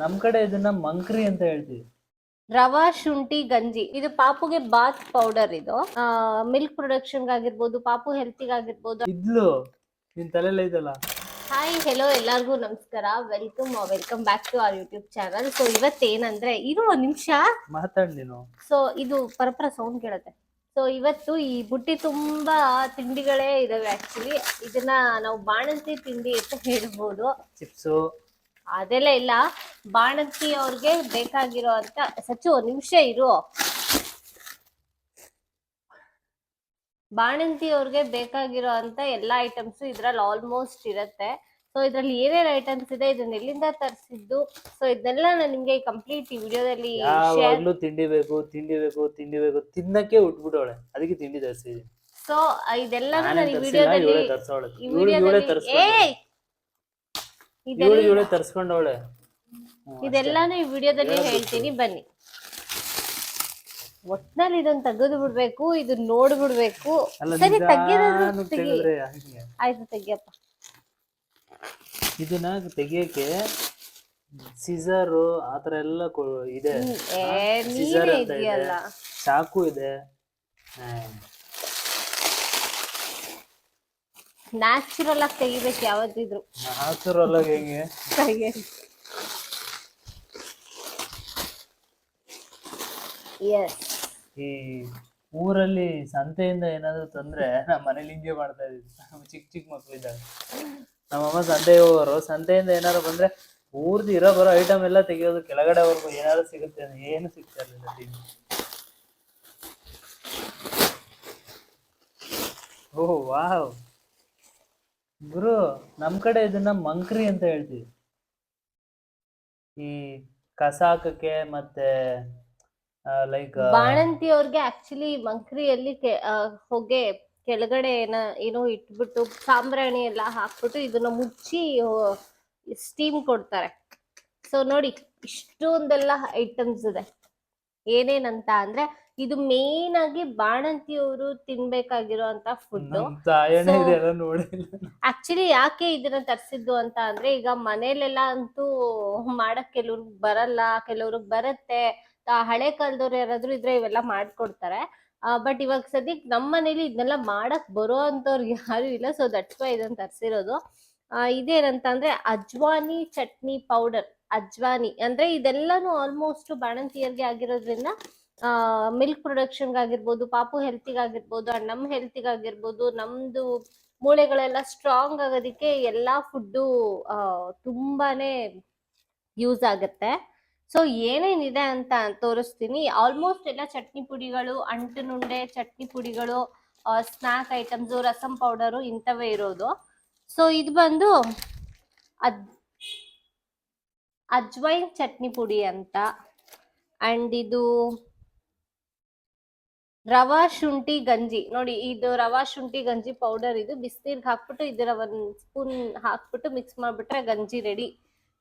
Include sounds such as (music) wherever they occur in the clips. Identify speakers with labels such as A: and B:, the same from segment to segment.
A: ನಮ್ ಕಡೆ ಇದನ್ನ ಮಂಕ್ರಿ ಅಂತ ಹೇಳ್ತೀವಿ.
B: ರವಾ ಶುಂಠಿ ಗಂಜಿ. ಇದು ಪಾಪುಗೆ ಬಾತ್ ಪೌಡರ್ ಇದು. ಮಿಲ್ಕ್ ಪ್ರೊಡಕ್ಷನ್ ಆಗಿರ್ಬೋದು ಪಾಪು ಹೆಲ್ತಿಗೆ ಆಗಿರ್ಬೋದು.
A: ಇದ್ಲು ನಿನ್ ತಲೆಲ್ಲ ಇದಲ್ಲ.
B: ಹಾಯ್ ಹೆಲೋ ಎಲ್ಲರಿಗೂ ನಮಸ್ಕಾರ. Welcome welcome back to our YouTube channel so ಇವತ್ತೇನಂದ್ರೆ ಇದು ಒಂದ್ ನಿಮಿಷ.
A: ಮಾತಾಡ್ ನೀನು.
B: ಸೊ ಇದು ಪರಪರ ಸೌಂಡ್ ಕೇಳುತ್ತೆ. ಸೊ ಇವತ್ತು ಈ ಬುಟ್ಟಿ ತುಂಬಾ ತಿಂಡಿಗಳೇ ಇದಾವೆ ಆಕ್ಚುಲಿ ಇದನ್ನ ನಾವು ಬಾಣಂತಿ ತಿಂಡಿ ಅಂತ ಹೇಳ್ಬೋದು.
A: ಚಿಪ್ಸು.
B: ಅದೆಲ್ಲ ಇಲ್ಲ. ಬಾಣಂತಿ ಅವ್ರಿಗೆ ಬೇಕಾಗಿರೋ ಅಂತ ಸಚ್ಚು ಒಂದ್ ನಿಮಿಷ ಇರು. ಬಾಣಂತಿ ಅವ್ರಿಗೆ ಬೇಕಾಗಿರೋ ಅಂತ ಎಲ್ಲಾ ಐಟಮ್ಸ್ ಇದ್ರಲ್ಲಿ ಆಲ್ಮೋಸ್ಟ್ ಇರತ್ತೆ. ಸೊ ಇದ್ರಲ್ಲಿ ಏನೇನ್ ಐಟಮ್ಸ್ ಇದೆ ಇದನ್ನ ಎಲ್ಲಿಂದ ತರಿಸಿದ್ದು? ಸೊ ಇದನ್ನೆಲ್ಲ ನಾನು ನಿಮ್ಗೆ ಕಂಪ್ಲೀಟ್ ಈ ವಿಡಿಯೋದಲ್ಲಿ
A: ಯಾವಾಗ್ಲೂ ತಿಂಡಿ ಬೇಕು ತಿಂಡಿ ಬೇಕು ತಿಂಡಿ ಬೇಕು ತಿನ್ನಕ್ಕೆ ಉಟ್ಬಿಟ್ಟವಳೆ. ಅದಕ್ಕೆ ತಿಂಡಿ ತರಿಸಿದೀನಿ
B: ಸೊ ಇದೆಲ್ಲ
A: ನಾನು
B: ಈ ವಿಡಿಯೋದಲ್ಲಿ ಈ ವಿಡಿಯೋದಲ್ಲಿ ಏಯ್
A: ಇವಳು ಇವಳೇ ತರ್ಸ್ಕೊಂಡವಳೆ.
B: ಇದೆಲ್ಲಾನು ಈ ವಿಡಿಯೋದಲ್ಲಿ ಹೇಳ್ತೀನಿ ಬನ್ನಿ. ಒಟ್ನಲ್ಲಿ ಇದನ್ನ ತೆಗೆದು ಬಿಡ್ಬೇಕು ಇದು ನೋಡ್ಬಿಡ್ಬೇಕು ಸರಿ
A: ನಿಧಾನ
B: ತೆಗಿಯೋದು ತೆಗಿ. ಆಯ್ತು ತೆಗಿಯಪ್ಪ.
A: ಇದನ್ನ ತೆಗಿಯಕ್ಕೆ ಸಿಸರು ಆತರ ಎಲ್ಲ ಇದೆ. ಸಿಸರ್ ಅಂತ ಇದೆ. ಚಾಕು ಇದೆ ಹ್ಮ್.
B: ನ್ಯಾಚುರಲ್ ಆಗಿ ತೆಗಿಬೇಕು ಯಾವತ್ತಿದ್ರು
A: ನ್ಯಾಚುರಲ್ ಆಗಿ ಹೆಂಗೆ?
B: ಎಸ್
A: ಈ ಊರಲ್ಲಿ ಸಂತೆಯಿಂದ ಏನಾದ್ರು ತಂದ್ರೆ ನಮ್ಮ ಮನೇಲಿ ಹಿಂಗೆ ಮಾಡ್ತಾ ಇದ್ವಿ ಚಿಕ್ಕ ಚಿಕ್ಕ ಮಕ್ಕಳು ಇದ್ದಾರೆ ನಮ್ಮಮ್ಮ ಸಂತೆ ಹೋಗೋರು ಸಂತೆಯಿಂದ ಏನಾದ್ರು ಬಂದ್ರೆ ಊರ್ದು ಇರೋ ಬರೋ ಐಟಮ್ ಎಲ್ಲ ತೆಗಿಯೋದು ಕೆಳಗಡೆವರೆಗೂ ಏನಾದ್ರು ಸಿಗುತ್ತೆ ಏನು ಸಿಗ್ತಾ ಇರಲಿಲ್ಲ ತಿಂಡಿ. ಓಹ್ ವಾವ್. ಗುರು, ನಮ್ ಕಡೆ ಇದನ್ನ ಮಂಕ್ರಿ ಅಂತ ಹೇಳ್ತೀವಿ. ಈ ಕಸ ಹಾಕಕ್ಕೆ ಮತ್ತೆ ಲೈಕ್
B: ಬಾಣಂತಿ ಅವ್ರಿಗೆ ಆಕ್ಚುಲಿ ಮಂಕ್ರಿಯಲ್ಲಿ ಹೊಗೆ ಕೆಳಗಡೆ ಏನ, ಏನೋ ಇಟ್ಬಿಟ್ಟು ಸಾಂಬ್ರಾಣಿ ಎಲ್ಲ ಹಾಕ್ಬಿಟ್ಟು ಇದನ್ನ ಮುಚ್ಚಿ ಸ್ಟೀಮ್ ಕೊಡ್ತಾರೆ. ಸೊ ನೋಡಿ, ಇಷ್ಟೊಂದೆಲ್ಲ ಐಟಮ್ಸ್ ಇದೆ. ಏನೇನಂತ ಅಂದ್ರೆ ಇದು ಮೇನ್ ಆಗಿ ಬಾಣಂತಿಯವರು ತಿನ್ಬೇಕಾಗಿರುವಂತ ಫುಡ್
A: ನಮ್ ಇದೆಲ್ಲ ನೋಡಿಲ್ಲ.
B: ಆಕ್ಚುಲಿ ಯಾಕೆ ಇದನ್ನ ತರಿಸಿದ್ದು ಅಂತ ಅಂದ್ರೆ ಈಗ ಮನೇಲೆಲ್ಲ ಅಂತೂ ಮಾಡಕ್ ಕೆಲವ್ರಿಗೆ ಬರಲ್ಲ ಕೆಲವ್ರಿಗೆ ಬರುತ್ತೆ. ಆ ಹಳೆ ಕಾಲದವ್ರು ಯಾರಾದ್ರೂ ಇದ್ರೆ ಇವೆಲ್ಲ ಮಾಡ್ಕೊಡ್ತಾರೆ. ಬಟ್ ಇವಾಗ ಸದ್ಯಕ್ ನಮ್ಮ ಮನೇಲಿ ಇದನ್ನೆಲ್ಲ ಮಾಡಕ್ ಬರೋ ಅಂತವ್ರು ಯಾರು ಇಲ್ಲ. ಸೊ ದಟ್ಸ್ ವೈ ಇದನ್ನ ತರಿಸಿರೋದು. ಇದೇನಂತ ಅಂದ್ರೆ ಅಜ್ವಾನಿ ಚಟ್ನಿ ಪೌಡರ್. ಅಜ್ವಾನಿ ಅಂದ್ರೆ ಇದೆಲ್ಲಾನು ಆಲ್ಮೋಸ್ಟ್ ಬಾಣಂತಿಯರ್ಗೆ ಆಗಿರೋದ್ರಿಂದ ಮಿಲ್ಕ್ ಪ್ರೊಡಕ್ಷನ್ ಆಗಿರ್ಬೋದು ಪಾಪು ಹೆಲ್ತಿಗಾಗಿರ್ಬೋದು ಅಂಡ್ ನಮ್ಮ ಹೆಲ್ತಿಗಾಗಿರ್ಬೋದು ನಮ್ಮದು ಮೂಳೆಗಳೆಲ್ಲ ಸ್ಟ್ರಾಂಗ್ ಆಗೋದಕ್ಕೆ ಎಲ್ಲಾ ಫುಡ್ಡು ತುಂಬಾನೇ ಯೂಸ್ ಆಗುತ್ತೆ. ಸೊ ಏನೇನಿದೆ ಅಂತ ತೋರಿಸ್ತೀನಿ. ಆಲ್ಮೋಸ್ಟ್ ಎಲ್ಲ ಚಟ್ನಿ ಪುಡಿಗಳು, ಅಂಟು ನುಂಡೆ, ಚಟ್ನಿ ಪುಡಿಗಳು ಸ್ನಾಕ್ ಐಟಮ್ಸ್ ರಸಂ ಪೌಡರು ಇಂಥವೇ ಇರೋದು. ಸೊ ಇದು ಬಂದು ಅಜ್ ಅಜ್ವೈನ್ ಚಟ್ನಿ ಪುಡಿ ಅಂತ. ಅಂಡ್ ಇದು ರವಾ ಶುಂಠಿ ಗಂಜಿ. ನೋಡಿ ಇದು ರವಾ ಶುಂಠಿ ಗಂಜಿ ಪೌಡರ್ ಇದು. ಬಿಸಿನೀರ್ಗೆ ಹಾಕ್ಬಿಟ್ಟು ಇದರ ಒಂದ್ ಸ್ಪೂನ್ ಹಾಕ್ಬಿಟ್ಟು ಮಿಕ್ಸ್ ಮಾಡ್ಬಿಟ್ರೆ ಗಂಜಿ ರೆಡಿ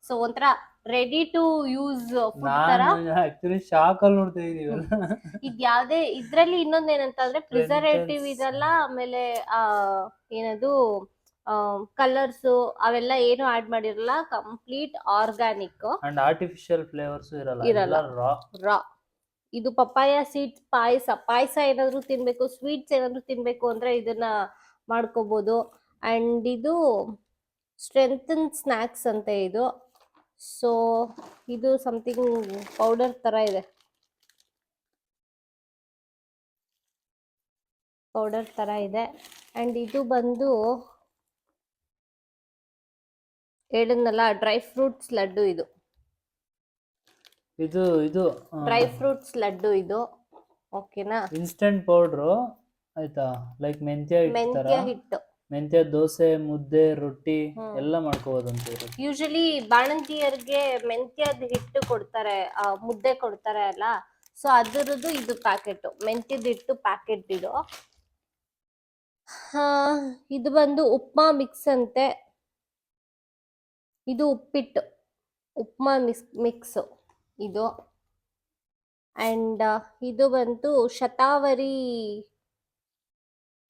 B: ಸೊ ಒಂಥರ ರೆಡಿ ಟು ಯೂಸ್ ತರ.
A: ಆಕ್ಚುಲಿ ಶಾಕ್ ಅಲ್ಲಿ ನೋಡ್ತಾ ಇದೀವಲ್ಲ
B: ಇದ್ ಯಾವ್ದೇ ಇದ್ರಲ್ಲಿ ಇನ್ನೊಂದ್ ಏನಂತಂದ್ರೆ ಪ್ರಿಸರ್ವೇಟಿವ್ ಇದಲ್ಲ ಆಮೇಲೆ ಆ ಏನದು ಕಲರ್ಸ್ ಅವೆಲ್ಲ ಏನು ಆಡ್ ಮಾಡಿರಲ್ಲ complete organic
A: and artificial flavours ಇರಲ್ಲ
B: ಇರಲ್ಲ.
A: ರಾ
B: ರಾ ಇದು ಪಪ್ಪಾಯ ಸೀಡ್ಸ್ ಪಾಯಸ ಪಾಯಸ ಏನಾದ್ರು ತಿನ್ಬೇಕು ಸ್ವೀಟ್ಸ್ ಏನಾದ್ರು ತಿನ್ಬೇಕು ಅಂದ್ರೆ ಇದನ್ನ ಮಾಡ್ಕೋಬಹುದು ಅಂಡ್ ಇದು ಸ್ಟ್ರೆಂಥನ್ ಸ್ನ್ಯಾಕ್ಸ್ ಅಂತ ಇದು. ಸೊ ಇದು ಸಮಥಿಂಗ್ ಪೌಡರ್ ತರ ಇದೆ. ಪೌಡರ್ ತರ ಇದೆ. ಅಂಡ್ ಇದು ಬಂದು ಹೇಳಿದ್ನಲ್ಲ ಡ್ರೈ ಫ್ರೂಟ್ಸ್ ಲಡ್ಡು ಇದು.
A: ಇದು ಇದು
B: ಡ್ರೈ ಫ್ರೂಟ್ಸ್ ಲಡ್ಡು ಇದು. ಓಕೆನಾ
A: ಇನ್ಸ್ಟೆಂಟ್ ಪೌಡ್ರು ಆಯ್ತಾ? ಲೈಕ್ ಮೆಂತ್ಯ ಹಿಟ್ ತರ?
B: ಮೆಂತ್ಯ ಹಿಟ್ಟು.
A: ಮೆಂತ್ಯ ದೋಸೆ ಮುದ್ದೆ ರೊಟ್ಟಿ
B: ಎಲ್ಲ
A: ಎಲ್ಲ ಅಂತ ಇವರು
B: ಯೂಶಲಿ ಬಾಣಂತಿಯರಿಗೆ ಮೆಂತ್ಯದ ಹಿಟ್ಟು ಕೊಡ್ತಾರೆ ಆ, ಮುದ್ದೆ ಕೊಡ್ತಾರೆ ಅಲ್ಲ? ಸೊ ಅದರದ್ದು ಇದು ಪ್ಯಾಕೆಟ್. ಮೆಂತ್ಯದ ಹಿಟ್ಟು ಪ್ಯಾಕೆಟ್ ಇದು. ಹಾ ಇದು ಬಂದು ಉಪ್ಮಾ ಮಿಕ್ಸ್ ಅಂತೆ. ಇದು ಉಪ್ಪಿಟ್ಟು. Upma mix mix. ಇದು. ಅಂಡ್ ಇದು ಬಂತು ಶತಾವರಿ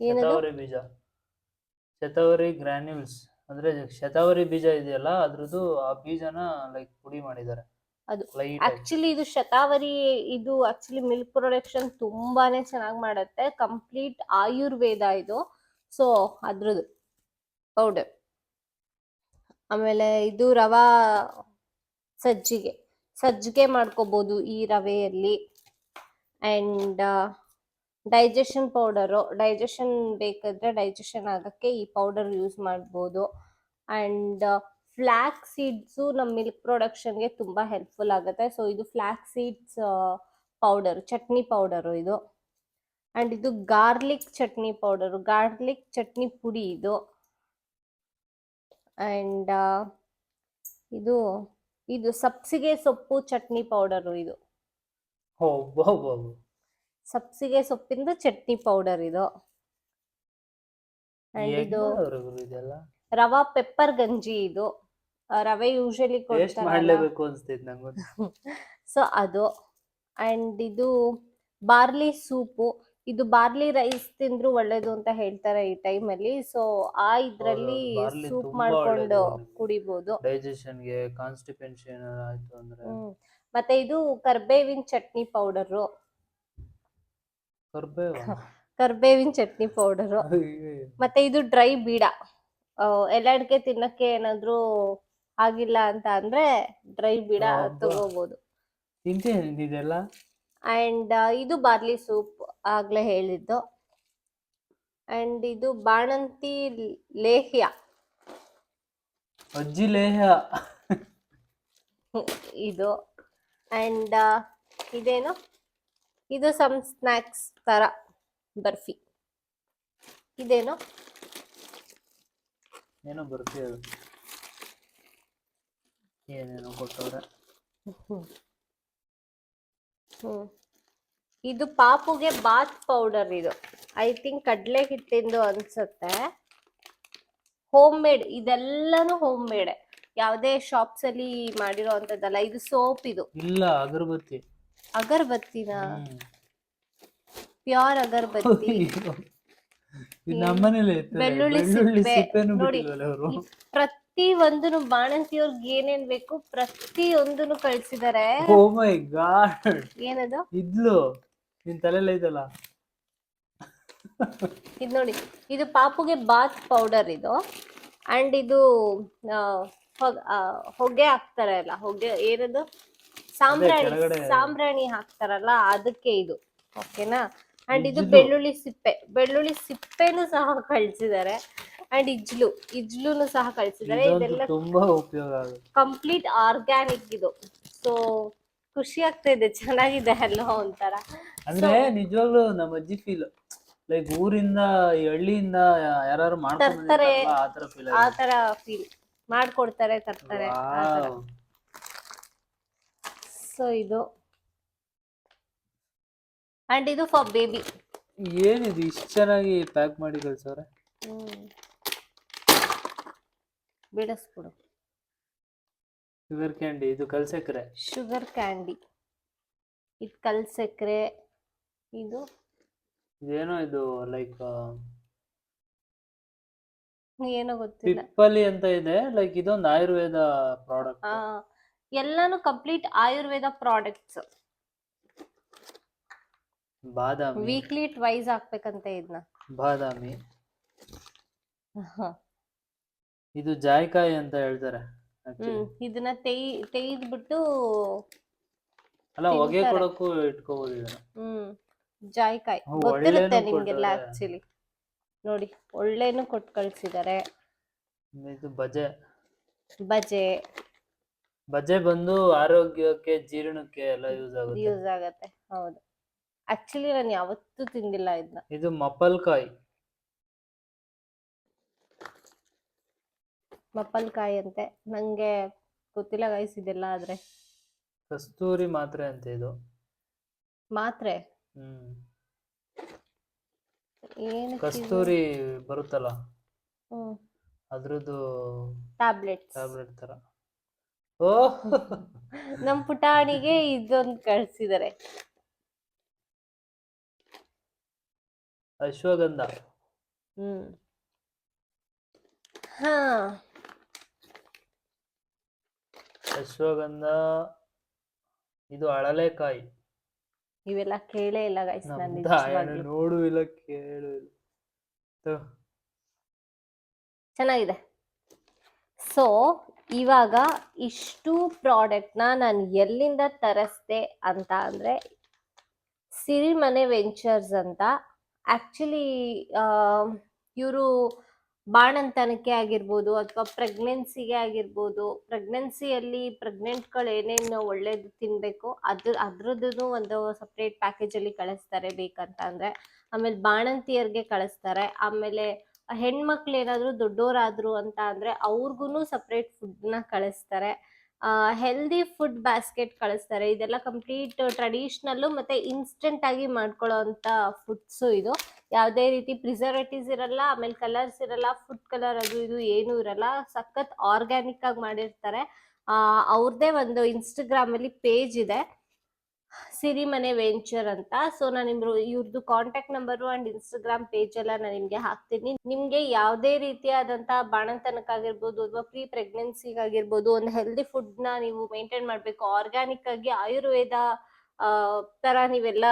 B: ಏನದು?
A: ಶತಾವರಿ ಬೀಜ. ಶತಾವರಿ ಗ್ರಾನ್ಯೂಲ್ಸ್ ಅಂದ್ರೆ ಶತಾವರಿ ಬೀಜ ಇದೆಯಲ್ಲ ಅದ್ರದ್ದು ಆ ಬೀಜನ ಲೈಕ್ ಪುಡಿ ಮಾಡಿದ್ದಾರೆ.
B: ಅದು. ಆಕ್ಚುಲಿ ಇದು ಶತಾವರಿ ಇದು ಆಕ್ಚುಲಿ ಮಿಲ್ಕ್ ಪ್ರೊಡಕ್ಷನ್ ತುಂಬಾನೇ ಚೆನ್ನಾಗಿ ಮಾಡುತ್ತೆ. ಕಂಪ್ಲೀಟ್ ಆಯುರ್ವೇದ ಇದು. ಸೊ ಅದ್ರದ್ದು. ಪೌಡರ್ ಆಮೇಲೆ ಇದು ರವಾ ಸಜ್ಜಿಗೆ. ಸಜ್ಜಿಗೆ ಮಾಡ್ಕೋಬಹುದು ಈ ರವೆಯಲ್ಲಿ. ಅಂಡ್ ಡೈಜೆಷನ್ ಪೌಡರು ಡೈಜೆಷನ್ ಬೇಕಾದ್ರೆ ಡೈಜೆಷನ್ ಆಗಕ್ಕೆ ಈ ಪೌಡರ್ ಯೂಸ್ ಮಾಡ್ಬೋದು. ಅಂಡ್ ಫ್ಲ್ಯಾಕ್ ಸೀಡ್ಸು ನಮ್ಮ ಮಿಲ್ಕ್ ಪ್ರೊಡಕ್ಷನ್ಗೆ ತುಂಬಾ ಹೆಲ್ಪ್ಫುಲ್ ಆಗುತ್ತೆ. ಸೊ ಇದು flax seeds powder chutney powder ಇದು. ಅಂಡ್ ಇದು garlic chutney powder garlic chutney ಪುಡಿ ಇದು. ಅಂಡ್ ಇದು ಇದು ಸಬ್ಸಿಗೆ ಸೊಪ್ಪು ಚಟ್ನಿ ಪೌಡರ್ ಇದು. ಸಬ್ಸಿಗೆ ಸೊಪ್ಪಿಂದ ಚಟ್ನಿ ಪೌಡರ್ ಇದು. ಅಂಡ್ ಇದು ರವಾ ಪೆಪ್ಪರ್ ಗಂಜಿ ಇದು. ರವೆ ಯೂಶಲಿ
A: ಕೊಡ್ತಾರೆ
B: ಸೊ ಅದು. ಅಂಡ್ ಇದು ಬಾರ್ಲಿ ಸೂಪು. ಇದು ಬಾರ್ಲಿ ರೈಸ್ ತಿಂದ್ರು ಒಳ್ಳೇದು ಅಂತ ಹೇಳ್ತಾರೆ ಈ ಟೈಮ್ ಅಲ್ಲಿ ಸೊ ಆ ಇದ್ರಲ್ಲಿ
A: barley
B: ಸೂಪ್
A: ತುಂಬಾ
B: ಮಾಡ್ಕೊಂಡು
A: ಒಳ್ಳೇದು.
B: ಕುಡಿಬಹುದು
A: ಡೈಜೆಷನ್ಗೆ ಆಯ್ತು ಅಂದ್ರೆ
B: ಮತ್ತೆ ಇದು ಕರ್ಬೇವಿನ ಚಟ್ನಿ ಪೌಡರ್.
A: ಕರ್ಬೇವ? (laughs)
B: ಕರ್ಬೇವಿನ ಚಟ್ನಿ ಪೌಡರ್. ಮತ್ತೆ ಇದು ಡ್ರೈ ಬೀಡ. ಎಲ್ಲಡ್ಕೆ ತಿನ್ನಕ್ಕೆ ಏನಾದ್ರು ಆಗಿಲ್ಲ ಅಂತ ಅಂದ್ರೆ ಡ್ರೈ ಬೀಡ
A: ಅಬ್ಬಾ.
B: ತಗೋಬಹುದು
A: ತಿಂತೀನಿ ಇದೆಲ್ಲ
B: ಅಂಡ್ ಇದು ಬಾರ್ಲಿ ಸೂಪ್. ಆಗ್ಲೇ ಹೇಳಿದ್ದು. ಅಂಡ್ ಇದು ಬಾಣಂತಿ ಲೇಹ್ಯ.
A: ಅಜ್ಜಿ ಲೇಹ್ಯ.
B: ಇದು. ಅಂಡ್ ಇದೇನು? ಇದು ಸಮ್ ಸ್ನ್ಯಾಕ್ಸ್ ತರ ಬರ್ಫಿ. ಇದೇನು?
A: ಏನೋ ಬರ್ಫಿ ಅದು. ಏನೇನೋ ಕೊಟ್ಟವ್ರೆ
B: ಹ್ಮ್. ಇದು ಪಾಪುಗೆ ಬಾತ್ ಪೌಡರ್ ಇದು. ಐ ಥಿಂಕ್ ಕಡ್ಲೆ ಹಿಟ್ಟಿಂದು ಅನ್ಸುತ್ತೆ. ಹೋಮ್ ಮೇಡ್ ಇದೆಲ್ಲಾನು ಹೋಮ್ ಮೇಡ್ ಯಾವ್ದೇ ಶಾಪ್ಸ್ ಅಲ್ಲಿ ಮಾಡಿರೋ ಅಂತದಲ್ಲ ಇದು ಸೋಪ್ ಇದು.
A: ಇಲ್ಲ ಅಗರಬತ್ತಿ.
B: ಅಗರ್ಬತ್ತಿನ. ಪ್ಯೂರ್ ಅಗರ್ಬತ್ತಿ. ಬೆಳ್ಳುಳ್ಳಿ ಸಿಪ್ಪೆ. ನೋಡಿ. ಪ್ರತಿ ಒಂದನು ಬಾಣಂತಿಯವ್ರಿಗೆ ಏನೇನ್ ಬೇಕು ಪ್ರತಿ ಒಂದನು ಕಳ್ಸಿದಾರೆ.
A: ಗಾಡ್
B: ಏನದು?
A: ಇದ್ಲು. ನಿನ್ ತಲೆಲ್ಲ ಇದೆಲ್ಲ
B: ಇದು ನೋಡಿ ಇದು ಪಾಪುಗೆ ಬಾತ್ ಪೌಡರ್ ಇದು. ಅಂಡ್ ಇದು ಆ, ಹೊಗ್- ಆ, ಹೊಗೆ ಹಾಕ್ತಾರೆ ಅಲ್ಲ ಹೊಗೆ ಏನದು? ಸಾಂಬ್ರಾಣಿ ಸಾಂಬ್ರಾಣಿ ಹಾಕ್ತಾರಲ್ಲ ಅದಕ್ಕೆ ಇದು ಓಕೆನಾ ಅಂಡ್ ಇದು ಬೆಳ್ಳುಳ್ಳಿ ಸಿಪ್ಪೆ ಬೆಳ್ಳುಳ್ಳಿ ಸಿಪ್ಪೆನು ಸಹ ಕಳ್ಸಿದ್ದಾರೆ. ಅಂಡ್ ಇಜ್ಲು ಇಜ್ಲುನು ಸಹ ಕಳ್ಸಿದ್ದಾರೆ. ಇದೆಲ್ಲ
A: ತುಂಬಾ ಉಪಯೋಗ ಆಗುತ್ತೆ.
B: ಕಂಪ್ಲೀಟ್ ಆರ್ಗ್ಯಾನಿಕ್ ಇದು. ಸೊ ಖುಷಿ ಆಗ್ತಾ ಇದೆ ಚೆನ್ನಾಗಿದೆ ಅಲ್ವಾ ಒಂಥರ.
A: ಅಂದ್ರೆ ನಿಜವಾಗ್ಲೂ ನಮ್ಮ ಅಜ್ಜಿ ಫೀಲ್ ಲೈಕ್ ಊರಿಂದ ಈ ಹಳ್ಳಿಯಿಂದ ಯಾರು ಮಾಡ್ತಾರೆ
B: ತರ್ತಾರೆ.
A: ಬಂದಿರ್ತಾರಲ್ಲ, ಆ ತರ ಫೀಲ್
B: ಆ ತರ ಫೀಲ್ ಮಾಡ್ಕೊಡ್ತಾರೆ ತರ್ತಾರೆ ಸೊ ಇದು. ಅಂಡ್ ಇದು ಫಾರ್ ಬೇಬಿ
A: ಏನಿದು ಇಷ್ಟು ಚೆನ್ನಾಗಿ ಪ್ಯಾಕ್ ಮಾಡಿ ಕಳ್ಸವ್ರೆ?
B: ಬಿಡಿಸ್ಬಿಡು.
A: ಶುಗರ್ ಕ್ಯಾಂಡಿ ಇದು ಕಲ್ಸಕ್ರೆ.
B: ಶುಗರ್ ಕ್ಯಾಂಡಿ ಇದು ಕಲ್ ಸಕ್ಕರೆ ಇದು?
A: ಇದೇನೋ ಇದು ಲೈಕ್
B: ಏನೋ ಗೊತ್ತಿಲ್ಲ.
A: ಪಿಪ್ಪಲಿ ಅಂತ ಇದೆ ಲೈಕ್ ಇದೊಂದು ಆಯುರ್ವೇದ ಪ್ರಾಡಕ್ಟ್
B: ಆ ಎಲ್ಲಾನು ಕಂಪ್ಲೀಟ್ ಆಯುರ್ವೇದ ಪ್ರಾಡಕ್ಟ್ಸ್
A: ಬಾದಾಮಿ.
B: ವೀಕ್ಲಿ ಟ್ವೈಸ್ ಹಾಕ್ಬೇಕಂತೆ ಇದ್ನ.
A: ಬಾದಾಮಿ. ಇದು ಜಾಯ್ಕಾಯಿ ಅಂತ ಹೇಳ್ತಾರೆ.
B: ಹ್ಮ್ ಇದನ್ನ ತೇಯ್ ಬಿಟ್ಟು
A: ಅಲ್ಲ ಹೊಗೆ. ಕೊಡಕ್ಕೂ ಇಟ್ಕೋಬಹುದು ಇದನ್ನ.
B: ಹ್ಮ್ ಜಾಯ್ಕಾಯಿ.
A: ಹ್ಮ್,
B: ಗೊತ್ತಿರುತ್ತೆ
A: ಒಳ್ಳೆನೂ
B: ನಿಮ್ಗೆಲ್ಲ. ಆಕ್ಚುಲಿ ನೋಡಿ ಒಳ್ಳೇನು ಕೊಟ್ಟು ಕಳ್ಸಿದ್ದಾರೆ
A: ಇದು ಬಜೆ.
B: ಬಜೆ.
A: ಬಜೆ ಬಂದು ಆರೋಗ್ಯಕ್ಕೆ ಜೀರ್ಣಕ್ಕೆ ಎಲ್ಲ ಯೂಸ್ ಆಗುತ್ತೆ.
B: ಯೂಸ್ ಆಗುತ್ತೆ ಹೌದು. ಆಕ್ಚುಲಿ ನಾನು ಯಾವತ್ತೂ ತಿಂದಿಲ್ಲ ಇದನ್ನ
A: ಇದು ಮಪಲ್ಕಾಯಿ
B: ಮಪ್ಪಲ್ಕಾಯಿ ಅಂತೆ ನಂಗೆ ಗೊತ್ತಿಲ್ಲ ಗೈಸ್ ಇದೆಲ್ಲ ಆದ್ರೆ.
A: ಕಸ್ತೂರಿ ಮಾತ್ರೆ ಅಂತ ಇದು.
B: ಮಾತ್ರೆ?
A: ಹ್ಮ್.
B: ಏನು
A: ಕಸ್ತೂರಿ ಬರುತ್ತಲ್ಲ?
B: ಹ್ಮ್.
A: ಅದ್ರದ್ದು
B: ಟ್ಯಾಬ್ಲೆಟ್
A: ಟ್ಯಾಬ್ಲೆಟ್ ತರ. ಓ! (laughs)
B: ನಮ್ ಪುಟಾಣಿಗೆ ಇದೊಂದು ಕಳ್ಸಿದ್ದಾರೆ
A: ಅಶ್ವಗಂಧ.
B: ಹ್ಮ್. ಹಾ.
A: ಅಶ್ವಗಂಧ ಇದು ಅಳಲೆಕಾಯಿ.
B: ಇವೆಲ್ಲ ಕೇಳೇ ಇಲ್ಲ ಗೈಸ್ ನಾನು ನಿಜವಾಗ್ಲೂ.
A: ನೋಡು ಇಲ್ಲ ಕೇಳು ಇಲ್ಲ.
B: ಚೆನ್ನಾಗಿದೆ. ಸೊ ಇವಾಗ ಇಷ್ಟು ಪ್ರಾಡಕ್ಟ್ನ ನಾನು ಎಲ್ಲಿಂದ ತರಿಸ್ದೆ ಅಂತ ಅಂದರೆ ಸಿರಿಮನೆ ವೆಂಚರ್ಸ್ ಅಂತ. ಆ್ಯಕ್ಚುಲಿ ಇವರು ಬಾಣಂತನಕ್ಕೆ ಆಗಿರ್ಬೋದು ಅಥವಾ ಪ್ರೆಗ್ನೆನ್ಸಿಗೆ ಆಗಿರ್ಬೋದು ಪ್ರೆಗ್ನೆನ್ಸಿಯಲ್ಲಿ ಪ್ರೆಗ್ನೆಂಟ್ಗಳು ಏನೇನು ಒಳ್ಳೇದು ತಿನ್ನಬೇಕು ಅದ್ರ ಅದ್ರದ್ದು ಒಂದು ಸಪ್ರೇಟ್ ಪ್ಯಾಕೇಜಲ್ಲಿ ಕಳಿಸ್ತಾರೆ ಬೇಕಂತ ಅಂದರೆ. ಆಮೇಲೆ ಬಾಣಂತಿಯರಿಗೆ ಕಳಿಸ್ತಾರೆ. ಆಮೇಲೆ ಹೆಣ್ಮಕ್ಳು ಏನಾದರೂ ದೊಡ್ಡೋರಾದರು ಅಂತ ಅಂದರೆ ಅವ್ರಿಗೂ ಸಪ್ರೇಟ್ ಫುಡ್ನ ಕಳಿಸ್ತಾರೆ. ಹೆಲ್ದಿ ಫುಡ್ ಬ್ಯಾಸ್ಕೆಟ್ ಕಳಿಸ್ತಾರೆ. ಇದೆಲ್ಲ ಕಂಪ್ಲೀಟ್ ಟ್ರೆಡಿಷ್ನಲ್ಲು ಮತ್ತೆ ಇನ್ಸ್ಟೆಂಟ್ ಆಗಿ ಮಾಡ್ಕೊಳ್ಳೋ ಅಂಥ ಫುಡ್ಸು ಇದು. ಯಾವುದೇ ರೀತಿ ಪ್ರಿಸರ್ವೇಟಿವ್ಸ್ ಇರಲ್ಲ, ಆಮೇಲೆ ಕಲರ್ಸ್ ಇರಲ್ಲ ಫುಡ್ ಕಲರ್ ಅದು ಇದು ಏನೂ ಇರಲ್ಲ. ಸಖತ್ ಆರ್ಗ್ಯಾನಿಕ್ ಆಗಿ ಮಾಡಿರ್ತಾರೆ. ಅವ್ರದ್ದೇ ಒಂದು ಇನ್ಸ್ಟಾಗ್ರಾಮಲ್ಲಿ ಪೇಜ್ ಇದೆ. ಸಿರಿಮನೆ ವೆಂಚರ್ ಅಂತ. ಸೊ ನಾನು ನಿಮ್ದು ಇವ್ರದ್ದು contact number and Instagram page ಎಲ್ಲ ನಾನು ನಿಮ್ಗೆ ಹಾಕ್ತೀನಿ. ನಿಮ್ಗೆ ಯಾವುದೇ ರೀತಿಯಾದಂತಹ ಬಾಣಂತನಕ್ಕಾಗಿರ್ಬೋದು ಅಥವಾ ಪ್ರೀ ಪ್ರೆಗ್ನೆನ್ಸಿಗಾಗಿರ್ಬೋದು ಒಂದು ಹೆಲ್ದಿ ಫುಡ್ನ ನೀವು ಮೇಂಟೈನ್ ಮಾಡಬೇಕು. ಆರ್ಗ್ಯಾನಿಕ್ ಆಗಿ ಆಯುರ್ವೇದ ತರ ನೀವೆಲ್ಲ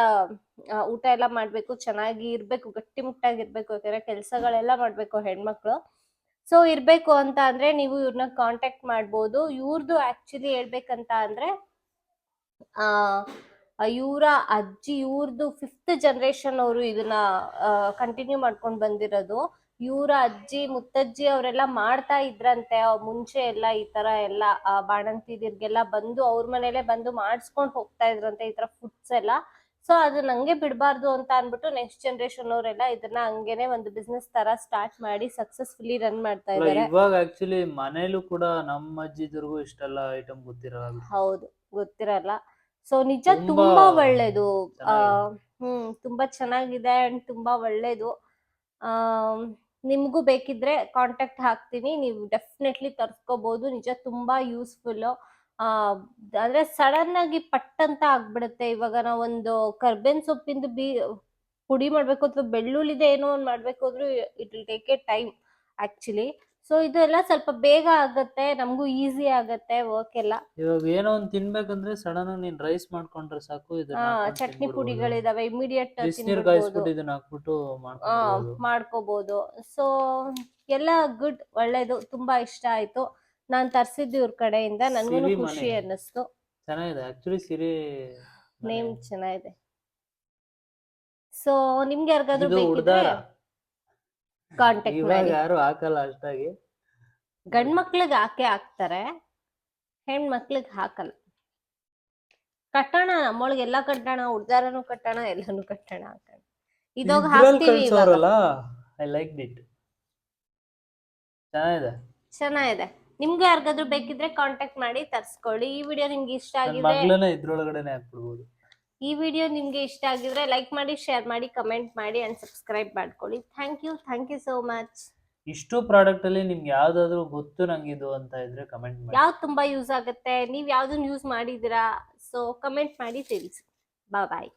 B: ಊಟ ಎಲ್ಲ ಮಾಡಬೇಕು. ಚೆನ್ನಾಗಿ ಇರಬೇಕು ಗಟ್ಟಿಮುಟ್ಟಾಗಿರ್ಬೇಕು ಯಾಕಂದ್ರೆ ಕೆಲಸಗಳೆಲ್ಲ ಮಾಡಬೇಕು ಹೆಣ್ಮಕ್ಳು. ಸೊ ಇರಬೇಕು ಅಂತ ಅಂದ್ರೆ ನೀವು ಇವ್ರನ್ನ ಕಾಂಟ್ಯಾಕ್ಟ್ ಮಾಡ್ಬೋದು. ಇವ್ರದ್ದು ಆಕ್ಚುಲಿ ಹೇಳ್ಬೇಕಂತ ಅಂದ್ರೆ, ಆ ಇವರ ಅಜ್ಜಿ ಇವ್ರದ್ದು ಫಿಫ್ತ್ ಜನರೇಷನ್ ಅವರು ಇದನ್ನ ಕಂಟಿನ್ಯೂ ಮಾಡ್ಕೊಂಡು ಬಂದಿರೋದು. ಇವರ ಅಜ್ಜಿ ಮುತ್ತಜ್ಜಿ ಅವರೆಲ್ಲ ಮಾಡ್ತಾ ಇದ್ರಂತೆ. ಮುಂಚೆ ಎಲ್ಲ ಈ ತರ ಎಲ್ಲ ಬಾಣಂತಿದಿರ್ಗೆಲ್ಲ ಬಂದು ಅವ್ರ ಮನೇಲೆ ಬಂದು ಮಾಡಿಸ್ಕೊಂಡು ಹೋಗ್ತಾ ಇದ್ರಂತೆ ಈ ತರ ಫುಡ್ಸ್ ಎಲ್ಲ. ಸೊ ಅದು ನಂಗೆ ಬಿಡಬಾರ್ದು ಅಂತ ಅನ್ಬಿಟ್ಟು ನೆಕ್ಸ್ಟ್ ಜನರೇಷನ್ ಅವರೆಲ್ಲ ಇದನ್ನ ಹಂಗೇನೆ ಒಂದು ಬಿಸ್ನೆಸ್ ತರ ಸ್ಟಾರ್ಟ್ ಮಾಡಿ ಸಕ್ಸಸ್ಫುಲಿ ರನ್ ಮಾಡ್ತಾ ಇದ್ದಾರೆ
A: ಇವಾಗ ಆಕ್ಚುಲಿ ಮನೇಲೂ ಕೂಡ ನಮ್ಮ ಅಜ್ಜಿದರ್ಗೂ ಇಷ್ಟೆಲ್ಲ ಐಟಮ್ ಗೊತ್ತಿರಲ್ಲ.
B: ಹೌದು ಗೊತ್ತಿರಲ್ಲ. ಸೊ ನಿಜ
A: ತುಂಬಾ
B: ಒಳ್ಳೇದು. ಹ್ಮ್ ತುಂಬಾ ಚೆನ್ನಾಗಿದೆ ಅಂಡ್ ತುಂಬಾ ಒಳ್ಳೇದು. ಆ ನಿಮ್ಗೂ ಬೇಕಿದ್ರೆ ಕಾಂಟ್ಯಾಕ್ಟ್ ಹಾಕ್ತೀನಿ. ನೀವು ಡೆಫಿನೆಟ್ಲಿ ತರ್ಸ್ಕೋಬಹುದು ನಿಜ ತುಂಬಾ ಯೂಸ್ಫುಲ್ ಆ ಅಂದ್ರೆ ಸಡನ್ ಆಗಿ ಪಟ್ ಅಂತ ಆಗ್ಬಿಡುತ್ತೆ. ಇವಾಗ ನಾವೊಂದು ಕರ್ಬೇನ್ ಸೊಪ್ಪಿಂದ ಬಿ ಪುಡಿ ಮಾಡ್ಬೇಕು ಅಥವಾ ಬೆಳ್ಳುಳ್ಳಿದೆ ಏನೋ ಒಂದು ಮಾಡ್ಬೇಕು ಅಂದ್ರೆ it will take a time actually so ಇದೆಲ್ಲ ಸ್ವಲ್ಪ ಬೇಗ ಆಗತ್ತೆ ನಮಗೂ ಈಸಿ ಆಗತ್ತೆ ವರ್ಕ್ ಎಲ್ಲ.
A: ಇವಾಗ ಏನೋ ಒಂದ್ ತಿನ್ಬೇಕಂದ್ರೆ ಸಡನ್ ಆಗಿ ನೀನ್ ರೈಸ್ ಮಾಡ್ಕೊಂಡ್ರೆ ಸಾಕು ಇದು
B: ಚಟ್ನಿ. ಪುಡಿಗಳಿದಾವೆ ಇಮಿಡಿಯೇಟ್
A: ಬಿಸಿನೀರ್ ಕಾಯಿಸ್ಬಿಟ್ಟು ಇದನ್ನ ಹಾಕ್ಬಿಟ್ಟು ಮಾಡ್ಕೊಬೋದು.
B: ಮಾಡ್ಕೋಬಹುದು ಸೊ ಎಲ್ಲ ಗುಡ್ ಒಳ್ಳೇದು ತುಂಬಾ ಇಷ್ಟ ಆಯ್ತು. ನಾನ್ ತರ್ಸಿದ್ದು ಇವ್ರ ಕಡೆಯಿಂದ ನನ್ಗೂ
A: ಸಿರಿ
B: ಖುಷಿ. ಅನ್ನಿಸ್ತು.
A: ಚೆನ್ನಾಗಿದೆ ಆಕ್ಚುಲಿ ಸಿರಿ
B: ನೇಮ್ ಚೆನ್ನಾಗಿದೆ. ಸೊ ನಿಮ್ಗೆ ಯಾರಿಗಾದ್ರೂ
A: ಇದು
B: ಬೇಕಿದ್ರೆ
A: ಉಡ್ದಾರ?
B: ಕಾಂಟ್ಯಾಕ್ಟ್
A: ಇವಾಗ
B: ಮಾಡಿ
A: ಯಾರು ಹಾಕಲ್ಲ ಅಷ್ಟಾಗಿ.
B: ಗಂಡ್ ಮಕ್ಳಿಗೆ ಹಾಕೇ ಹಾಕ್ತಾರೆ ಹೆಣ್ಮಕ್ಳಿಗೆ ಹಾಕಲ್ಲ. ಕಟ್ಟೋಣ ನಮ್ಮೊಳಗೆ ಎಲ್ಲಾ ಕಟ್ಟೋಣ ಉಡ್ದಾರನು ಕಟ್ಟೋಣ ಎಲ್ಲಾನು ಕಟ್ಟೋಣ ಹಾಕಣ. ಇದೋಗ ಹಾಕ್ತೀವಿ ಇವಾಗ.
A: ಐ ಲೈಕ್ ಇಟ್ ಚೆನ್ನಾಗಿದೆ.
B: ಚೆನ್ನಾಗಿದೆ. ನಿಮ್ಗೆ ಯಾರಿಗಾದ್ರೂ ಬೇಕಿದ್ರೆ ಕಾಂಟ್ಯಾಕ್ಟ್ ಮಾಡಿ ತರ್ಸ್ಕೊಳ್ಳಿ. ಈ ವಿಡಿಯೋ ನಿಮ್ಗೆ ಇಷ್ಟ ಆಗಿದೆ.
A: ಮಗ್ಳನ್ನ ಇದ್ರೊಳಗಡೆನೆ ಹಾಕ್ಬಿಡ್ಬೋದು.
B: ಈ ವಿಡಿಯೋ ನಿಮ್ಗೆ ಇಷ್ಟ ಆಗಿದ್ರೆ ಲೈಕ್ ಮಾಡಿ ಶೇರ್ ಮಾಡಿ ಕಮೆಂಟ್ ಮಾಡಿ ಅಂಡ್ ಸಬ್ಸ್ಕ್ರೈಬ್ ಮಾಡ್ಕೊಳ್ಳಿ. Thank you thank you so much
A: ಇಷ್ಟು ಪ್ರಾಡಕ್ಟ್ ಅಲ್ಲಿ ನಿಮ್ಗೆ ಯಾವ್ದಾದ್ರು ಗೊತ್ತು ನಂಗಿದು ಅಂತ ಇದ್ರೆ ಕಮೆಂಟ್ ಮಾಡಿ.
B: ಯಾವ್ದು ತುಂಬಾ ಯೂಸ್ ಆಗುತ್ತೆ ನೀವ್ ಯಾವ್ದನ್ನ ಯೂಸ್ ಮಾಡಿದೀರಾ ಸೊ ಕಮೆಂಟ್ ಮಾಡಿ ತಿಳಿಸಿ. ಬಾಯ್ ಬಾಯ್